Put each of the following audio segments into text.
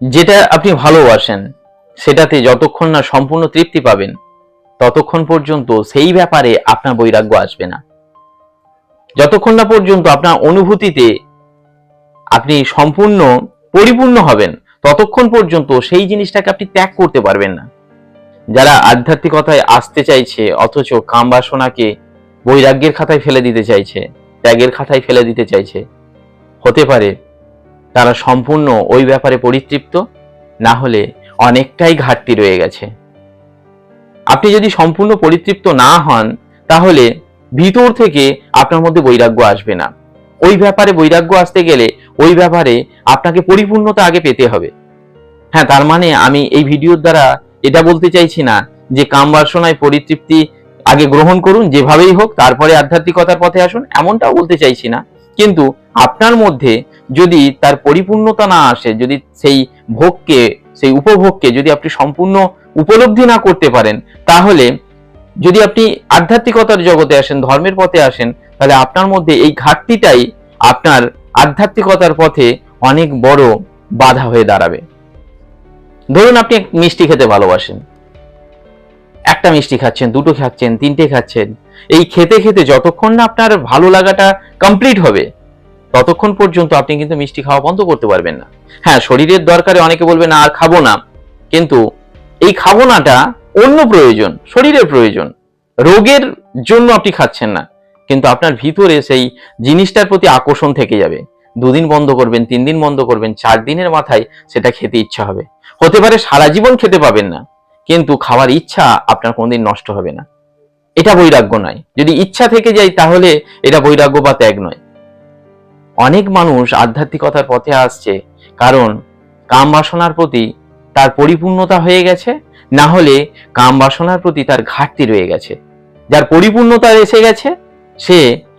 যেটা আপনি ভালোবাসেন, সেটাতে যতক্ষণ না সম্পূর্ণ তৃপ্তি পাবেন, ততক্ষণ পর্যন্ত সেই ব্যাপারে আপনার বৈরাগ্য আসবে না। যতক্ষণ না পর্যন্ত আপনার অনুভূতিতে আপনি সম্পূর্ণ পরিপূর্ণ হবেন, ততক্ষণ পর্যন্ত সেই জিনিসটাকে আপনি ত্যাগ করতে পারবেন না। যারা আধ্যাত্মিকতায় আসতে চাইছে, অথচ কাম বাসনাকে বৈরাগ্যের খাতায় ফেলে দিতে চাইছে, ত্যাগের খাতায় ফেলে দিতে চাইছে, হতে পারে তারা সম্পূর্ণ ওই ব্যাপারে পরিতৃপ্ত, না হলে অনেকটাই ঘাটতি রয়ে গেছে। আপনি যদি সম্পূর্ণ পরিতৃপ্ত না হন, তাহলে ভিতর থেকে আপনার মধ্যে বৈরাগ্য আসবে না। ওই ব্যাপারে বৈরাগ্য আসতে গেলে ওই ব্যাপারে আপনাকে পরিপূর্ণতা আগে পেতে হবে। হ্যাঁ তার মানে আমি এই ভিডিওর দ্বারা এটা বলতে চাইছি না যে কাম বাসনায় পরিতৃপ্তি আগে গ্রহণ করুন, যেভাবেই হোক, তারপরে আধ্যাত্মিকতার পথে আসুন, এমনটাও বলতে চাইছি না। কিন্তু আপনার মধ্যে যদি তার পরিপূর্ণতা না আসে, যদি সেই ভোগকে, সেই উপভোগকে যদি আপনি সম্পূর্ণ উপলব্ধি না করতে পারেন, তাহলে যদি আপনি আধ্যাত্মিকতার জগতে আসেন, ধর্মের পথে আসেন, তাহলে আপনার মধ্যে এই ঘাটতিটাই আপনার আধ্যাত্মিকতার পথে অনেক বড় বাধা হয়ে দাঁড়াবে। ধরুন আপনি মিষ্টি খেতে ভালোবাসেন। একটা মিষ্টি খাচ্ছেন, দুটো খাচ্ছেন, তিনটে খাচ্ছেন এই খেতে খেতে যতক্ষণ না আপনার ভালো লাগাটা কমপ্লিট হবে, ততক্ষণ পর্যন্ত আপনি কিন্তু মিষ্টি খাওয়া বন্ধ করতে পারবেন না। হ্যাঁ শরীরের দরকারে অনেকে বলবে, না, আর খাব না। কিন্তু এই খাব নাটা অন্য প্রয়োজন, শরীরের প্রয়োজন। রোগের জন্য আপনি খাচ্ছেন না, কিন্তু আপনার ভিতরে সেই জিনিসটার প্রতি আকর্ষণ থেকে যাবে। দুদিন বন্ধ করবেন, তিন দিন বন্ধ করবেন, চার দিনের মাথায় সেটা খেতে ইচ্ছা হবে। হতে পারে সারা জীবন খেতে পাবেন না, কিন্তু খাওয়ার ইচ্ছা আপনার কোনোদিন নষ্ট হবে না। এটা বৈরাগ্য নয়। যদি ইচ্ছা থেকে যায় তাহলে এটা বৈরাগ্য বা ত্যাগ নয়। অনেক মানুষ আধ্যাত্মিকতার পথে আসছে কারণ কাম বাসনার প্রতি তার পরিপূর্ণতা হয়ে গেছে, না হলে কাম বাসনার প্রতি তার ঘাটতি রয়ে গেছে। যার পরিপূর্ণতা এসে গেছে, সে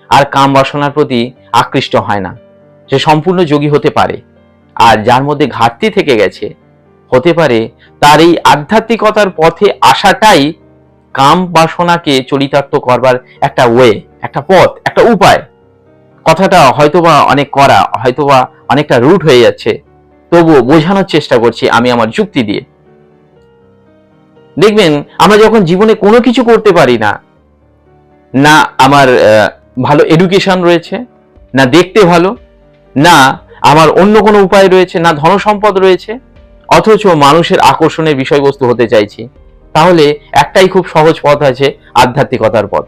আর কাম বাসনার প্রতি আকৃষ্ট হয় না। সে সম্পূর্ণ যোগী হতে পারে। আর যার মধ্যে ঘাটতি থেকে গেছে, হতে পারে তার এই আধ্যাত্মিকতার পথে আসাটাই কাম বাসনাকে চরিতার্থ করবার একটা ওয়ে একটা পথ, একটা উপায়। কথাটা হয়তোবা অনেক করা হয়তোবা অনেকটা রুট হয়ে যাচ্ছে। তবুও বোঝানোর চেষ্টা করছি আমি আমার যুক্তি দিয়ে। দেখবেন, আমরা যখন জীবনে কোনো কিছু করতে পারি না না আমার ভালো এডুকেশন রয়েছে, না দেখতে ভালো, না আমার অন্য কোনো উপায় রয়েছে, না ধনসম্পদ রয়েছে, অথচ মানুষের আকর্ষণের বিষয়বস্তু হতে চাইছি। তাহলে একটাই খুব সহজ পথ আছে আধ্যাত্মিকতার পথ।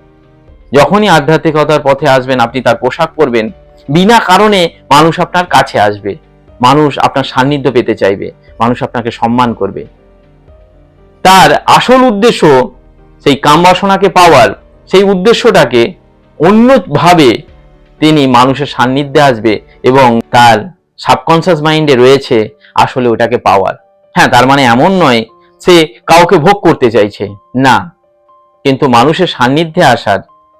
যখনই আধ্যাত্মিকতার পথে আসবেন, আপনি তার পোশাক পরবেন, বিনা কারণে মানুষ আপনার কাছে আসবে। মানুষ আপনার সান্নিধ্য পেতে চাইবে, মানুষ আপনাকে সম্মান করবে। তার আসল উদ্দেশ্য সেই কামবাসনাকে পাওয়ার, সেই উদ্দেশ্যটাকে অন্যভাবে তিনি মানুষের সান্নিধ্যে আসবে এবং তার সাবকনসিয়াস মাইন্ডে রয়েছে আসলে ওটাকে পাওয়ার। হ্যাঁ তার মানে এমন নয় সে কাউকে ভোগ করতে চাইছে। না, কিন্তু মানুষের সান্নিধ্যে আসার,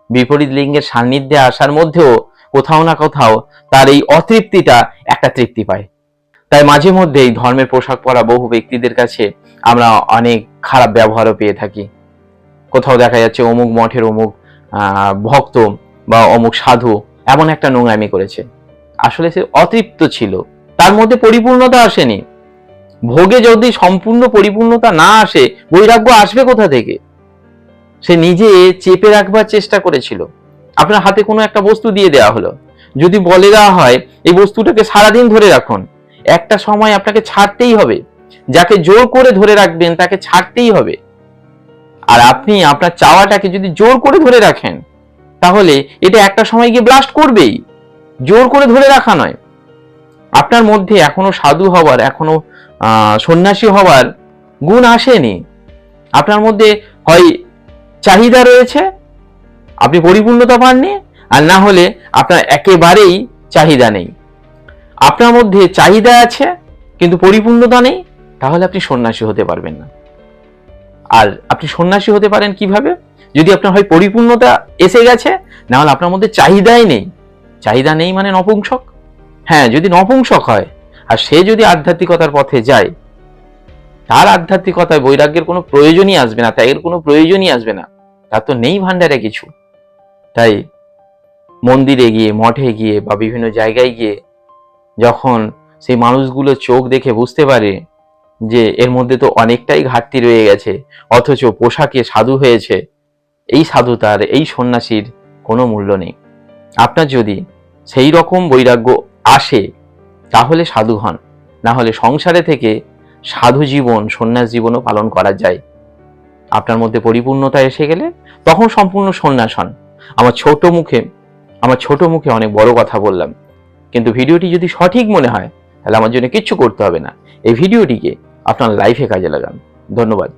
বিপরীত লিঙ্গের সান্নিধ্যে আসার মধ্যেও কোথাও না কোথাও তার এই অতৃপ্তিটা একটা তৃপ্তি পায়। তাই মাঝে মধ্যে এই ধর্মের পোশাক পরা বহু ব্যক্তিদের কাছে আমরা অনেক খারাপ ব্যবহারও পেয়ে থাকি। কোথাও দেখা যাচ্ছে অমুক মঠের অমুক ভক্ত বা অমুক সাধু এমন একটা নোংরামি করেছে। আসলে সে অতৃপ্ত ছিল। তার মধ্যে পরিপূর্ণতা আসেনি। ভোগে যদি সম্পূর্ণ পরিপূর্ণতা না আসে, বৈরাগ্য আসবে কোথা থেকে? সে নিজে চেপে রাখবার চেষ্টা করেছিল। আপনার হাতে কোনো একটা বস্তু দিয়ে দেওয়া হলো। যদি বলে দেওয়া হয়, এই বস্তুটাকে সারাদিন ধরে রাখুন। একটা সময় আপনাকে ছাড়তেই হবে। যাকে জোর করে ধরে রাখবেন, তাকে ছাড়তেই হবে। আর আপনি আপনার চাওয়াটাকে যদি জোর করে ধরে রাখেন, তাহলে এটা একটা সময় গিয়ে ব্লাস্ট করবেই। জোর করে ধরে রাখা নয়। আপনার মধ্যে এখনও সাধু হওয়ার, এখনও সন্ন্যাসী হওয়ার গুণ আসেনি। আপনার মধ্যে হয় চাহিদা রয়েছে, আপনি পরিপূর্ণতা পাননি, আর না হলে আপনার একেবারেই চাহিদা নেই। আপনার মধ্যে চাহিদা আছে, কিন্তু পরিপূর্ণতা নেই, তাহলে আপনি সন্ন্যাসী হতে পারবেন না। আর আপনি সন্ন্যাসী হতে পারেন কীভাবে? যদি আপনার হয় পরিপূর্ণতা এসে গেছে না হলে আপনার মধ্যে চাহিদাই নেই। চাহিদা নেই মানে নপুংসক। হ্যাঁ যদি নপুংসক হয় আর সে যদি আধ্যাত্মিকতার পথে যায়, তার আধ্যাত্মিকতায় বৈরাগ্যের কোনো প্রয়োজনই আসবে না, ত্যাগের কোনো প্রয়োজনই আসবে না। তার তো নেই ভান্ডারে কিছু। তাই মন্দিরে গিয়ে, মঠে গিয়ে বা বিভিন্ন জায়গায় গিয়ে যখন সেই মানুষগুলো চোখ দেখে বুঝতে পারে যে এর মধ্যে তো অনেকটাই ঘাটতি রয়ে গেছে, অথচ পোশাকে সাধু হয়েছে, এই সাধুতার এই সন্ন্যাসীর কোনো মূল্য নেই। আপনার যদি সেই রকম বৈরাগ্য আসে তাহলে সাধু হন। না হলে সংসারে থেকে সাধু জীবন, সন্ন্যাস জীবনও পালন করা যায়। আপনার মধ্যে পরিপূর্ণতা এসে গেলে তখন সম্পূর্ণ সন্ন্যাস হন। আমার ছোট মুখে, আমার ছোট মুখে অনেক বড় কথা বললাম। কিন্তু ভিডিওটি যদি সঠিক মনে হয়, তাহলে আমার জন্য কিচ্ছু করতে হবে না। এই ভিডিওটিকে আপনার লাইফে কাজে লাগান। ধন্যবাদ।